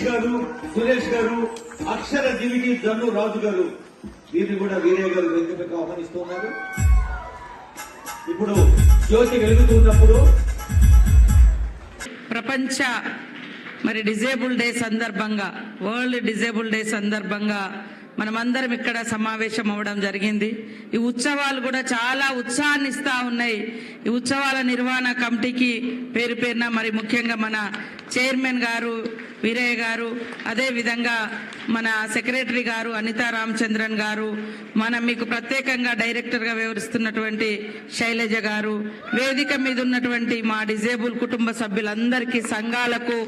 సతీష్ గారు సురేష్ గారు అక్షర జీవికి జన్ను రాజు గారు. వీరిని కూడా వీరే గారు వెంకటకు ఆహ్వానిస్తున్నారు. ఇప్పుడు జ్యోతి వెలుగుతున్నప్పుడు ప్రపంచ మరి డిజేబుల్ డే సందర్భంగా వరల్డ్ డిజేబుల్ డే సందర్భంగా మనమందరం ఇక్కడ సమావేశం అవ్వడం జరిగింది. ఈ ఉత్సవాలు కూడా చాలా ఉత్సాహాన్ని ఇస్తా ఉన్నాయి. ఈ ఉత్సవాల నిర్వహణ కమిటీకి పేరు పేరున మరి ముఖ్యంగా మన చైర్మన్ గారు వీరయ్య గారు అదేవిధంగా మన సెక్రటరీ గారు అనితా రామచంద్రన్ గారు మన మీకు ప్రత్యేకంగా డైరెక్టర్గా వివరిస్తున్నటువంటి శైలజ గారు వేదిక మీద ఉన్నటువంటి మా డిజేబుల్ కుటుంబ సభ్యులందరికీ సంఘాలకు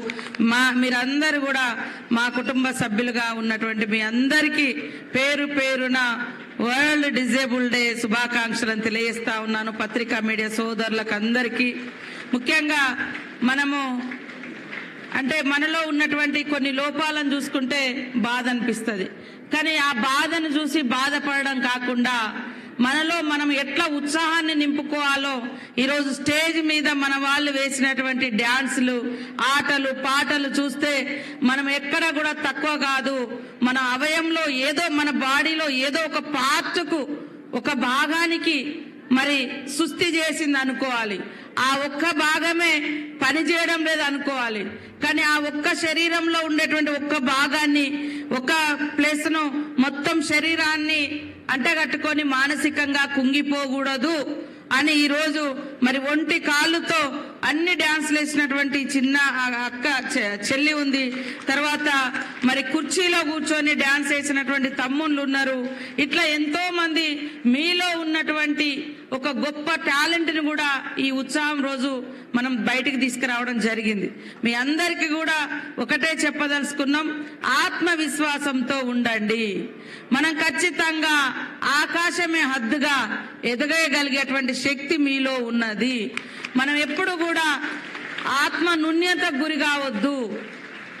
మా మీరందరూ కూడా మా కుటుంబ సభ్యులుగా ఉన్నటువంటి మీ అందరికీ పేరు పేరున వరల్డ్ డిజేబుల్ డే శుభాకాంక్షలను తెలియజేస్తా ఉన్నాను పత్రికా మీడియా సోదరులకు అందరికీ ముఖ్యంగా మనము అంటే మనలో ఉన్నటువంటి కొన్ని లోపాలను చూసుకుంటే బాధ అనిపిస్తుంది. కానీ ఆ బాధను చూసి బాధపడడం కాకుండా మనలో మనం ఎట్లా ఉత్సాహాన్ని నింపుకోవాలో ఈరోజు స్టేజ్ మీద మన వాళ్ళు వేసినటువంటి డ్యాన్సులు ఆటలు పాటలు చూస్తే మనం ఎక్కడ కూడా తక్కువ కాదు. మన అవయంలో ఏదో మన బాడీలో ఏదో ఒక పార్ట్కు ఒక భాగానికి మరి సుస్థి చేసింది అనుకోవాలి ఆ ఒక్క భాగమే పని చేయడం లేదు అనుకోవాలి కానీ ఆ ఒక్క శరీరంలో ఉండేటువంటి ఒక్క భాగాన్ని ఒక ప్లేస్ను మొత్తం శరీరాన్ని అంటగట్టుకొని మానసికంగా కుంగిపోకూడదు అని ఈరోజు మరి ఒంటి కాళ్ళుతో అన్ని డ్యాన్స్లు వేసినటువంటి చిన్న అక్క చె- చెల్లి ఉంది. తర్వాత మరి కుర్చీలో కూర్చొని డ్యాన్స్ వేసినటువంటి తమ్ముళ్ళు ఉన్నారు. ఇట్లా ఎంతో మంది మీలో ఉన్నటువంటి ఒక గొప్ప టాలెంట్ని కూడా ఈ ఉత్సాహం రోజు మనం బయటికి తీసుకురావడం జరిగింది. మీ అందరికీ కూడా ఒకటే చెప్పదలుచుకున్నాం ఆత్మవిశ్వాసంతో ఉండండి. మనం ఖచ్చితంగా ఆకాశమే హద్దుగా ఎదగగలిగేటువంటి శక్తి మీలో ఉన్నది. మనం ఎప్పుడు కూడా ఆత్మ నున్యత గురి కావద్దు.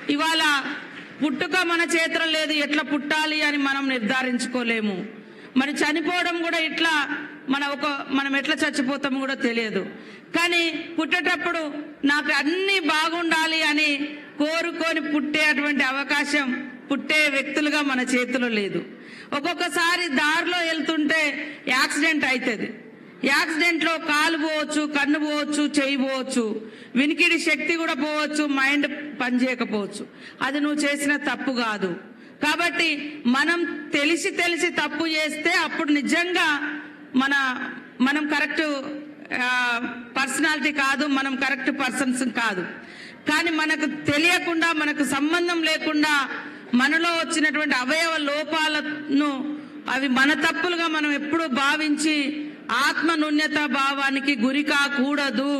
ఇవాళ పుట్టుక మన చేతిలో లేదు ఎట్లా పుట్టాలి అని మనం నిర్ధారించుకోలేము. మరి చనిపోవడం కూడా ఇట్లా మన ఒక మనం ఎట్లా చచ్చిపోతామో కూడా తెలియదు. కానీ పుట్టేటప్పుడు నాకు అన్నీ బాగుండాలి అని కోరుకొని పుట్టేటువంటి అవకాశం పుట్టే వ్యక్తులుగా మన చేతిలో లేదు. ఒక్కొక్కసారి దారిలో వెళ్తుంటే యాక్సిడెంట్ అవుతుంది యాక్సిడెంట్లో కాలు పోవచ్చు కన్ను పోవచ్చు చేయి పోవచ్చు వినికిడి శక్తి కూడా పోవచ్చు మైండ్ పనిచేయకపోవచ్చు. అది నువ్వు చేసిన తప్పు కాదు. కాబట్టి మనం తెలిసి తెలిసి తప్పు చేస్తే అప్పుడు నిజంగా మన మనం కరెక్ట్ పర్సనాలిటీ కాదు మనం కరెక్ట్ పర్సన్స్ కాదు. కానీ మనకు తెలియకుండా మనకు సంబంధం లేకుండా మనలో వచ్చినటువంటి అవయవ లోపాలను అవి మన తప్పులుగా మనం ఎప్పుడూ భావించి ఆత్మ నున్యత భావానికి గురి కాకూడదు.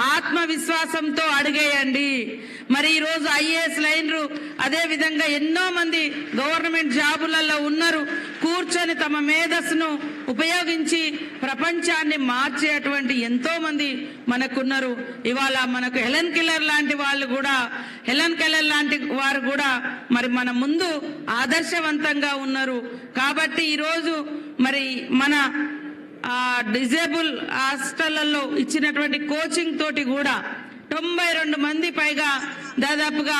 ఆత్మవిశ్వాసంతో అడిగేయండి. మరి ఈరోజు ఐఏఎస్ లైన్లు అదే విధంగా ఎన్నో మంది గవర్నమెంట్ జాబులలో ఉన్నారు. కూర్చొని తమ మేధస్సును ఉపయోగించి ప్రపంచాన్ని మార్చేటువంటి ఎంతో మంది మనకున్నారు. ఇవాళ మనకు హెలెన్ కిల్లర్ లాంటి వాళ్ళు కూడా హెలెన్ కిల్లర్ లాంటి వారు కూడా మరి మన ముందు ఆదర్శవంతంగా ఉన్నారు. కాబట్టి ఈరోజు మరి మన డిజేబుల్ హాస్టళ్ళలో ఇచ్చినటువంటి కోచింగ్ తోటి కూడా తొంభై రెండు మంది పైగా దాదాపుగా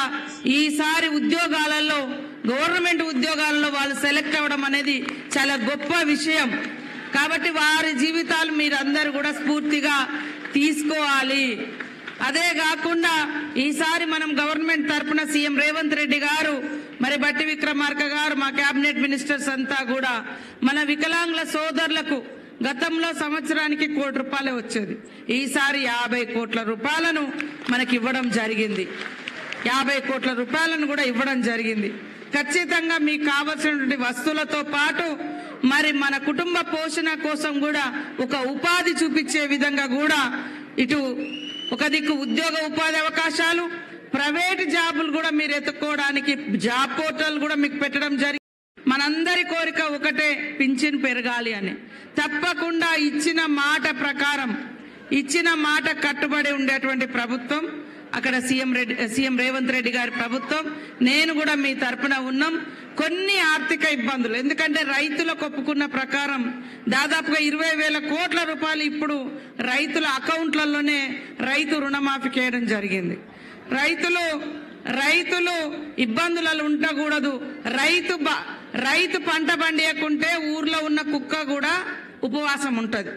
ఈసారి ఉద్యోగాలలో గవర్నమెంట్ ఉద్యోగాలలో వాళ్ళు సెలెక్ట్ అవ్వడం అనేది చాలా గొప్ప విషయం. కాబట్టి వారి జీవితాలు మీరందరూ కూడా స్ఫూర్తిగా తీసుకోవాలి. అదే కాకుండా ఈసారి మనం గవర్నమెంట్ తరపున సీఎం రేవంత్ రెడ్డి గారు మరి బట్టి విక్రమార్క గారు మా కేబినెట్ మినిస్టర్స్ అంతా కూడా మన వికలాంగుల సోదరులకు గతంలో సంవత్సరానికి కోటి రూపాయలే వచ్చేది. ఈసారి యాభై కోట్ల రూపాయలను మనకి ఇవ్వడం జరిగింది. యాభై కోట్ల రూపాయలను కూడా ఇవ్వడం జరిగింది. ఖచ్చితంగా మీకు కావలసినటువంటి వస్తువులతో పాటు మరి మన కుటుంబ పోషణ కోసం కూడా ఒక ఉపాధి చూపించే విధంగా కూడా ఇటు ఒక దిక్కు ఉద్యోగ ఉపాధి అవకాశాలు ప్రైవేట్ జాబులు కూడా మీరు ఎత్తుక్కోవడానికి జాబ్ పోర్టల్ కూడా మీకు పెట్టడం జరిగింది మనందరి కోరిక ఒకటే పింఛన్ పెరగాలి అని. తప్పకుండా ఇచ్చిన మాట ప్రకారం ఇచ్చిన మాట కట్టుబడి ఉండేటువంటి ప్రభుత్వం అక్కడ సీఎం రెడ్డి సీఎం రేవంత్ రెడ్డి గారి ప్రభుత్వం నేను కూడా మీ తరపున ఉన్నాం. కొన్ని ఆర్థిక ఇబ్బందులు ఎందుకంటే రైతులు ఒప్పుకున్న ప్రకారం దాదాపుగా ఇరవై వేల కోట్ల రూపాయలు ఇప్పుడు రైతుల అకౌంట్లలోనే రైతు రుణమాఫీ చేయడం జరిగింది. రైతులు రైతులు ఇబ్బందులలో ఉండకూడదు. రైతు బ- రైతు పంట పండియకుంటే ఊర్లో ఉన్న కుక్క కూడా ఉపవాసం ఉంటుంది.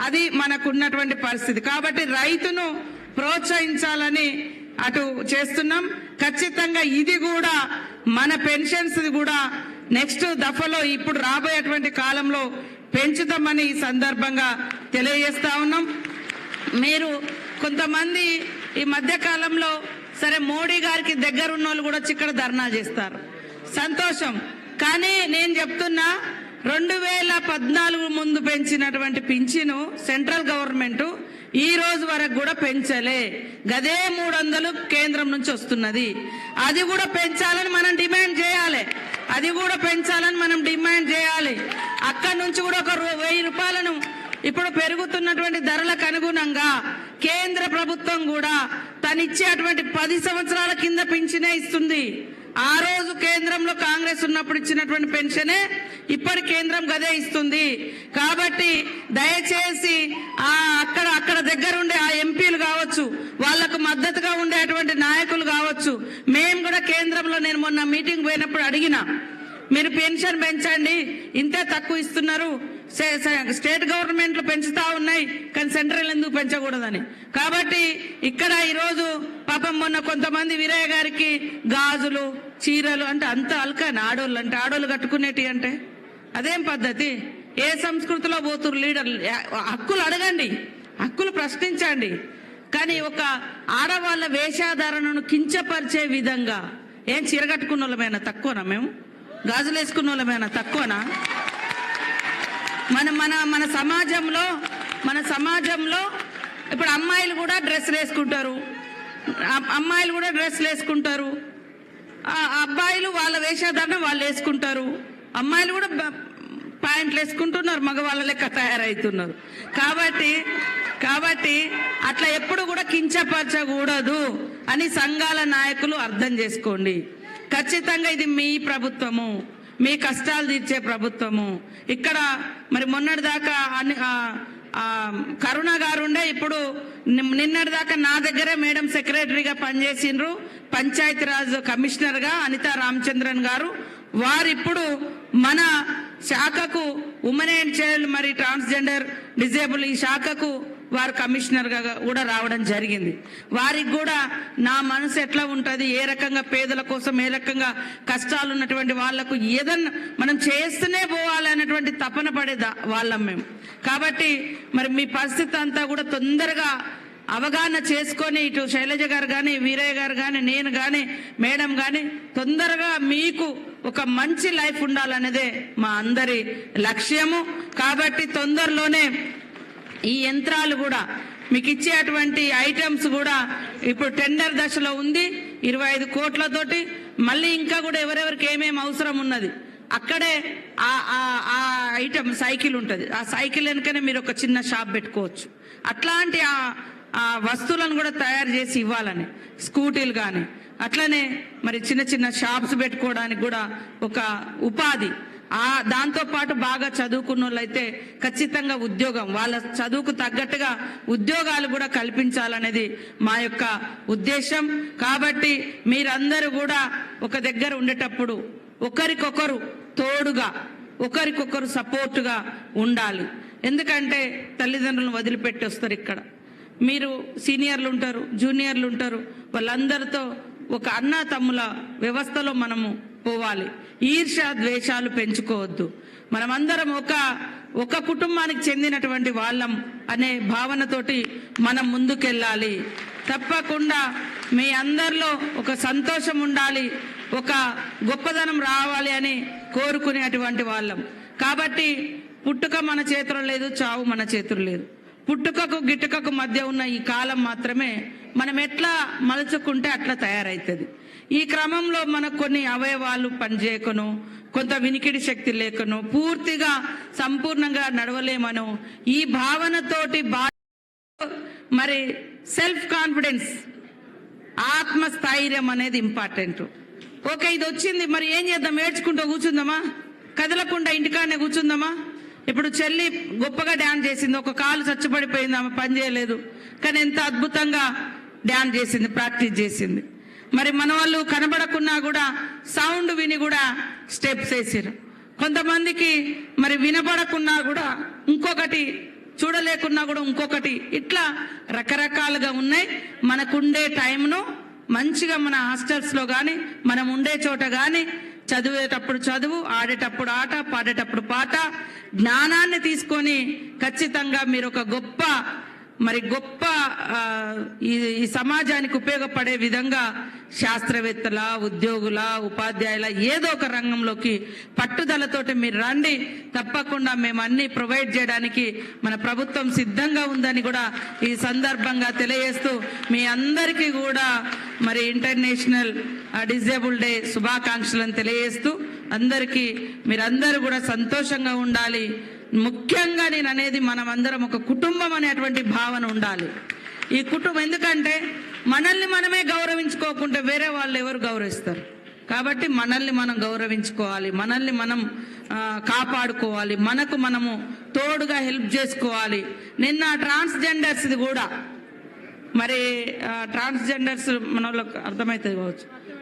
అది మనకున్నటువంటి పరిస్థితి. కాబట్టి రైతును ప్రోత్సహించాలని అటు చేస్తున్నాం. ఖచ్చితంగా ఇది కూడా మన పెన్షన్స్ కూడా నెక్స్ట్ దఫలో ఇప్పుడు రాబోయేటువంటి కాలంలో పెంచుతామని ఈ సందర్భంగా తెలియజేస్తా ఉన్నాం. మీరు కొంతమంది ఈ మధ్య కాలంలో సరే మోడీ గారికి దగ్గరున్న వాళ్ళు కూడా వచ్చి ఇక్కడ ధర్నా చేస్తారు. సంతోషం. కానీ నేను చెప్తున్నా రెండు వేల పద్నాలుగు ముందు పెంచినటువంటి పింఛను సెంట్రల్ గవర్నమెంట్ ఈ రోజు వరకు కూడా పెంచలే. గదే మూడు వందలు కేంద్రం నుంచి వస్తున్నది. అది కూడా పెంచాలని మనం డిమాండ్ చేయాలి. అది కూడా పెంచాలని మనం డిమాండ్ చేయాలి. అక్కడి నుంచి కూడా ఒక వెయ్యి రూపాయలను ఇప్పుడు పెరుగుతున్నటువంటి ధరలకు అనుగుణంగా కేంద్ర ప్రభుత్వం కూడా తనిచ్చేటువంటి పది సంవత్సరాల కింద పింఛనే ఇస్తుంది. ఆ రోజు కేంద్రంలో కాంగ్రెస్ ఉన్నప్పుడు ఇచ్చినటువంటి పెన్షనే ఇప్పటి కేంద్రం గదే ఇస్తుంది. కాబట్టి దయచేసి ఆ అక్కడ అక్కడ దగ్గర ఉండే ఆ ఎంపీలు కావచ్చు వాళ్ళకు మద్దతుగా ఉండేటువంటి నాయకులు కావచ్చు మేము కూడా కేంద్రంలో నేను మొన్న మీటింగ్ పోయినప్పుడు అడిగిన మీరు పెన్షన్ పెంచండి ఇంతే తక్కువ ఇస్తున్నారు స్టేట్ గవర్నమెంట్లు పెంచుతా ఉన్నాయి కానీ సెంట్రల్ ఎందుకు పెంచకూడదని? కాబట్టి ఇక్కడ ఈరోజు పాపం మొన్న కొంతమంది వీరయ్య గారికి గాజులు చీరలు అంటే అంత అల్కాని ఆడోళ్ళు అంటే ఆడోళ్ళు కట్టుకునేటి అంటే అదేం పద్ధతి? ఏ సంస్కృతిలో పోతురు లీడర్లు? హక్కులు అడగండి హక్కులు ప్రశ్నించండి. కానీ ఒక ఆడవాళ్ళ వేషాధారణను కించపరిచే విధంగా ఏం చీర కట్టుకున్న వాళ్ళమేనా తక్కువనా మేము? గాజులు వేసుకున్న వాళ్ళమేనా తక్కువనా? మన మన మన సమాజంలో మన సమాజంలో ఇప్పుడు అమ్మాయిలు కూడా డ్రెస్సులు వేసుకుంటారు. అమ్మాయిలు కూడా డ్రెస్సులు వేసుకుంటారు. అబ్బాయిలు వాళ్ళ వేషధారణ వాళ్ళు వేసుకుంటారు. అమ్మాయిలు కూడా ప్యాంట్లు వేసుకుంటున్నారు మగవాళ్ళ లెక్క తయారవుతున్నారు కాబట్టి కాబట్టి అట్లా ఎప్పుడు కూడా కించపరచకూడదు అని సంఘాల నాయకులు అర్థం చేసుకోండి. ఖచ్చితంగా ఇది మీ ప్రభుత్వము. మీ కష్టాలు తీర్చే ప్రభుత్వము. ఇక్కడ మరి మొన్నటి దాకా అన్ని- కరుణ గారు ఉండే ఇప్పుడు నిన్నటి దాకా నా దగ్గరే మేడం సెక్రటరీగా పనిచేసిండ్రు. పంచాయతీరాజ్ కమిషనర్గా అనితా రామచంద్రన్ గారు. వారిప్పుడు మన శాఖకు ఉమెన్ అండ్ చైల్డ్ మరి ట్రాన్స్జెండర్ డిజేబుల్ ఈ శాఖకు వారు కమిషనర్గా కూడా రావడం జరిగింది. వారికి కూడా నా మనసు ఎట్లా ఉంటుంది ఏ రకంగా పేదల కోసం ఏ రకంగా కష్టాలు ఉన్నటువంటి వాళ్ళకు ఏదన్నా మనం చేస్తూనే పోవాలనేటువంటి తపన పడేదా వాళ్ళం మేము. కాబట్టి మరి మీ పరిస్థితి అంతా కూడా తొందరగా అవగాహన చేసుకొని ఇటు శైలజ గారు కానీ వీరయ్య గారు కానీ నేను కానీ మేడం కానీ తొందరగా మీకు ఒక మంచి లైఫ్ ఉండాలనేదే మా అందరి లక్ష్యము. కాబట్టి తొందరలోనే ఈ యంత్రాలు కూడా మీకు ఇచ్చేటువంటి ఐటమ్స్ కూడా ఇప్పుడు టెండర్ దశలో ఉంది ఇరవై ఐదు కోట్లతోటి మళ్ళీ ఇంకా కూడా ఎవరెవరికి ఏమేమి అవసరం ఉన్నది అక్కడే ఆ ఆ- ఐటమ్ సైకిల్ ఉంటుంది. ఆ సైకిల్ వెనుకనే మీరు ఒక చిన్న షాప్ పెట్టుకోవచ్చు. అట్లాంటి ఆ వస్తువులను కూడా తయారు చేసి ఇవ్వాలని స్కూటీలు కానీ అట్లనే మరి చిన్న చిన్న షాప్స్ పెట్టుకోవడానికి కూడా ఒక ఉపాధి. ఆ దాంతో పాటు బాగా చదువుకున్న వాళ్ళైతే ఖచ్చితంగా ఉద్యోగం. వాళ్ళ చదువుకు తగ్గట్టుగా ఉద్యోగాలు కూడా కల్పించాలనేది మా యొక్క ఉద్దేశం. కాబట్టి మీరందరూ కూడా ఒక దగ్గర ఉండేటప్పుడు ఒకరికొకరు తోడుగా ఒకరికొకరు సపోర్టుగా ఉండాలి. ఎందుకంటే తల్లిదండ్రులను వదిలిపెట్టి వస్తారు ఇక్కడ. మీరు సీనియర్లు ఉంటారు జూనియర్లు ఉంటారు. వాళ్ళందరితో ఒక అన్న తమ్ముల వ్యవస్థలో మనము పోవాలి. ఈర్ష్య ద్వేషాలు పెంచుకోవద్దు. మనమందరం ఒక ఒక కుటుంబానికి చెందినటువంటి వాళ్ళం అనే భావనతోటి మనం ముందుకెళ్ళాలి. తప్పకుండా మీ అందరిలో ఒక సంతోషం ఉండాలి ఒక గొప్పదనం రావాలి అని కోరుకునేటువంటి వాళ్ళం. కాబట్టి పుట్టుక మన చేతిలో లేదు చావు మన చేతిలో లేదు. పుట్టుకకు గిట్టుకకు మధ్య ఉన్న ఈ కాలం మాత్రమే మనం ఎట్లా మలుచుకుంటే అట్లా తయారవుతుంది ఈ క్రమంలో మనకు కొన్ని అవయవాలు పనిచేయకను కొంత వినికిడి శక్తి లేకను పూర్తిగా సంపూర్ణంగా నడవలేమను. ఈ భావనతోటి మరి సెల్ఫ్ కాన్ఫిడెన్స్ ఆత్మస్థైర్యం అనేది ఇంపార్టెంట్ ఓకే ఇది వచ్చింది. మరి ఏం చేద్దాం? ఏడ్చుకుంటూ కూర్చుందామా? కదలకుండా ఇంటికాడనే కూర్చుందామా? ఇప్పుడు చెల్లి గొప్పగా డ్యాన్స్ చేసింది. ఒక కాలు చచ్చిపడిపోయింది ఆమె పని చేయలేదు. కానీ ఎంత అద్భుతంగా డ్యాన్స్ చేసింది ప్రాక్టీస్ చేసింది. మరి మన వాళ్ళు కనబడకున్నా కూడా సౌండ్ విని కూడా స్టెప్స్ వేసారు కొంతమందికి మరి వినపడకున్నా కూడా ఇంకొకటి చూడలేకున్నా కూడా ఇంకొకటి ఇట్లా రకరకాలుగా ఉన్నాయి. మనకుండే టైంను మంచిగా మన హాస్టల్స్లో కానీ మనం ఉండే చోట కానీ చదివేటప్పుడు చదువు ఆడేటప్పుడు ఆట పాడేటప్పుడు పాట జ్ఞానాన్ని తీసుకొని ఖచ్చితంగా మీరు ఒక గొప్ప మరి గొప్ప ఈ ఈ సమాజానికి ఉపయోగపడే విధంగా శాస్త్రవేత్తల ఉద్యోగుల ఉపాధ్యాయుల ఏదో ఒక రంగంలోకి పట్టుదలతోటి మీరు రండి. తప్పకుండా మేము అన్ని ప్రొవైడ్ చేయడానికి మన ప్రభుత్వం సిద్ధంగా ఉందని కూడా ఈ సందర్భంగా తెలియజేస్తూ మీ అందరికీ కూడా మరి ఇంటర్నేషనల్ డిజేబుల్ డే శుభాకాంక్షలను తెలియజేస్తూ అందరికీ మీరందరూ కూడా సంతోషంగా ఉండాలి. ముఖ్యంగా నేను అనేది మనమందరం ఒక కుటుంబం అనేటువంటి భావన ఉండాలి. ఈ కుటుంబం ఎందుకంటే మనల్ని మనమే గౌరవించుకోకుంటే వేరే వాళ్ళు ఎవరు గౌరవిస్తారు? కాబట్టి మనల్ని మనం గౌరవించుకోవాలి. మనల్ని మనం కాపాడుకోవాలి. మనకు మనము తోడుగా హెల్ప్ చేసుకోవాలి. నిన్న ట్రాన్స్జెండర్స్ది కూడా. మరి ట్రాన్స్జెండర్స్ మన వాళ్ళకి అర్థమవుతుంది కావచ్చు?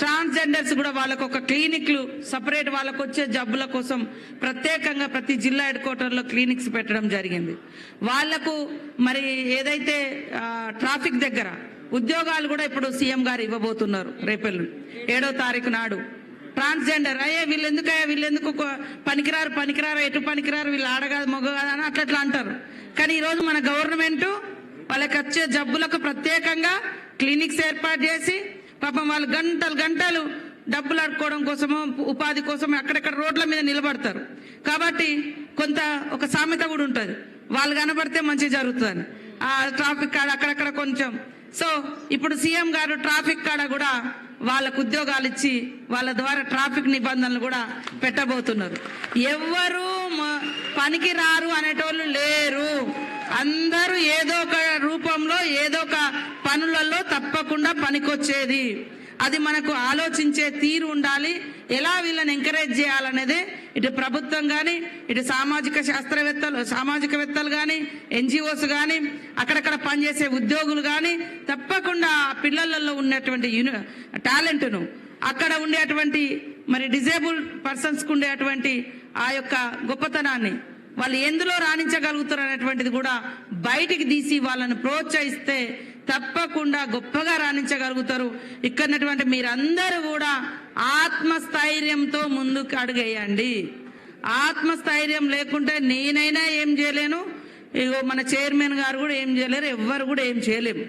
ట్రాన్స్జెండర్స్ కూడా వాళ్ళకు ఒక క్లినిక్లు సపరేట్ వాళ్ళకు వచ్చే జబ్బుల కోసం ప్రత్యేకంగా ప్రతి జిల్లా హెడ్ క్వార్టర్లో క్లినిక్స్ పెట్టడం జరిగింది. వాళ్ళకు మరి ఏదైతే ట్రాఫిక్ దగ్గర ఉద్యోగాలు కూడా ఇప్పుడు సీఎం గారు ఇవ్వబోతున్నారు రేపెల్లు ఏడో తారీఖు నాడు. ట్రాన్స్జెండర్ అయ్యే వీళ్ళు ఎందుకయ్యా ఒక పనికిరారు పనికిరారు ఎటు పనికిరారు వీళ్ళు ఆడగాదు మొగ కాదు అని అట్లా అట్లా అంటారు. కానీ ఈరోజు మన గవర్నమెంట్ వాళ్ళకి వచ్చే జబ్బులకు ప్రత్యేకంగా క్లినిక్స్ ఏర్పాటు చేసి పాపం వాళ్ళు గంటలు గంటలు డబ్బులు ఆడుకోవడం కోసమో ఉపాధి కోసమో అక్కడక్కడ రోడ్ల మీద నిలబడతారు. కాబట్టి కొంత ఒక సామెత కూడా ఉంటుంది. వాళ్ళు కనబడితే మంచి జరుగుతుంది. ఆ ట్రాఫిక్ కాడ అక్కడక్కడ కొంచెం. సో ఇప్పుడు సీఎం గారు ట్రాఫిక్ కాడ కూడా వాళ్ళకు ఉద్యోగాలు ఇచ్చి వాళ్ళ ద్వారా ట్రాఫిక్ నిబంధనలు కూడా పెట్టబోతున్నారు. ఎవరు పనికి రారు అనేటోళ్ళు లేరు. అందరూ ఏదో ఒక రూపంలో ఏదో ఒక పనులలో తప్పకుండా పనికొచ్చేది. అది మనకు ఆలోచించే తీరు ఉండాలి. ఎలా వీళ్ళని ఎంకరేజ్ చేయాలనేది ఇటు ప్రభుత్వం కానీ ఇటు సామాజిక శాస్త్రవేత్తలు సామాజికవేత్తలు కానీ ఎన్జిఓస్ కానీ అక్కడక్కడ పనిచేసే ఉద్యోగులు కానీ తప్పకుండా పిల్లలలో ఉన్నటువంటి యూని టాలెంట్ను అక్కడ ఉండేటువంటి మరి డిజేబుల్ పర్సన్స్కి ఉండేటువంటి ఆ యొక్క గొప్పతనాన్ని వాళ్ళు ఎందులో రాణించగలుగుతారు అనేటువంటిది కూడా బయటికి తీసి వాళ్ళని ప్రోత్సహిస్తే తప్పకుండా గొప్పగా రాణించగలుగుతారు. ఇక్కడటువంటి మీరందరూ కూడా ఆత్మస్థైర్యంతో ముందుకు అడుగేయండి. ఆత్మస్థైర్యం లేకుంటే నేనైనా ఏం చేయలేను. ఇగో మన చైర్మన్ గారు కూడా ఏం చేయలేరు ఎవ్వరు కూడా ఏం చేయలేము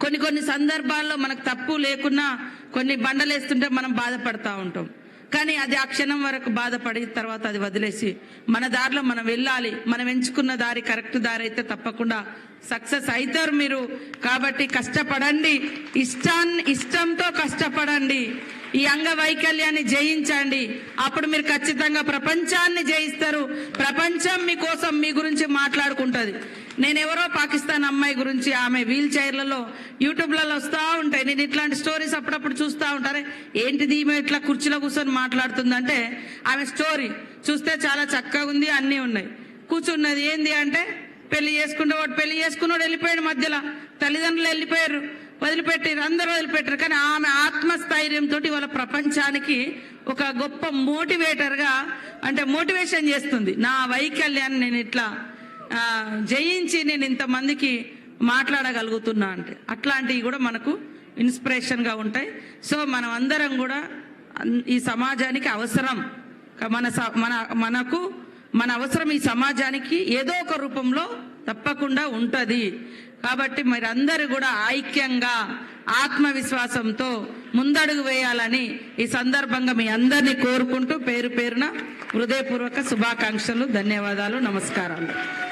కొన్ని కొన్ని సందర్భాల్లో మనకు తప్పు లేకున్నా కొన్ని బండలేస్తుంటే మనం బాధపడతా ఉంటాం. కానీ అది ఆ క్షణం వరకు బాధపడి తర్వాత అది వదిలేసి మన దారిలో మనం వెళ్ళాలి. మనం ఎంచుకున్న దారి కరెక్ట్ దారి అయితే తప్పకుండా సక్సెస్ అవుతారు మీరు. కాబట్టి కష్టపడండి. ఇష్టాన్ని ఇష్టంతో కష్టపడండి. ఈ అంగవైకల్యాన్ని జయించండి. అప్పుడు మీరు ఖచ్చితంగా ప్రపంచాన్ని జయిస్తారు. ప్రపంచం మీకోసం మీ గురించి మాట్లాడుకుంటుంది. నేను ఎవరో పాకిస్తాన్ అమ్మాయి గురించి ఆమె వీల్ చైర్లలో యూట్యూబ్లలో వస్తూ ఉంటాయి. నేను ఇట్లాంటి స్టోరీస్ అప్పుడప్పుడు చూస్తూ ఉంటారే ఏంటిది ఈమె ఇట్లా కుర్చీలో కూర్చొని మాట్లాడుతుందంటే ఆమె స్టోరీ చూస్తే చాలా చక్కగా ఉంది అన్నీ ఉన్నాయి. కూర్చున్నది ఏంది అంటే పెళ్ళి చేసుకుంటే వాడు పెళ్ళి చేసుకున్నాడు వెళ్ళిపోయాడు మధ్యలో. తల్లిదండ్రులు వెళ్ళిపోయారు వదిలిపెట్టారు అందరూ వదిలిపెట్టారు కానీ ఆమె ఆత్మస్థైర్యంతో వాళ్ళ ప్రపంచానికి ఒక గొప్ప మోటివేటర్గా అంటే మోటివేషన్ చేస్తుంది. నా వైకల్యాన్ని నేను ఇట్లా జయించి నేను ఇంతమందికి మాట్లాడగలుగుతున్నా అంటే అట్లాంటివి కూడా మనకు ఇన్స్పిరేషన్గా ఉంటాయి. సో మనం అందరం కూడా ఈ సమాజానికి అవసరం. మన స- మన మనకు మన అవసరం ఈ సమాజానికి ఏదో ఒక రూపంలో తప్పకుండా ఉంటుంది. కాబట్టి మరి అందరూ కూడా ఐక్యంగా ఆత్మవిశ్వాసంతో ముందడుగు వేయాలని ఈ సందర్భంగా మీ అందరినీ కోరుకుంటూ పేరు పేరున హృదయపూర్వక శుభాకాంక్షలు ధన్యవాదాలు నమస్కారాలు.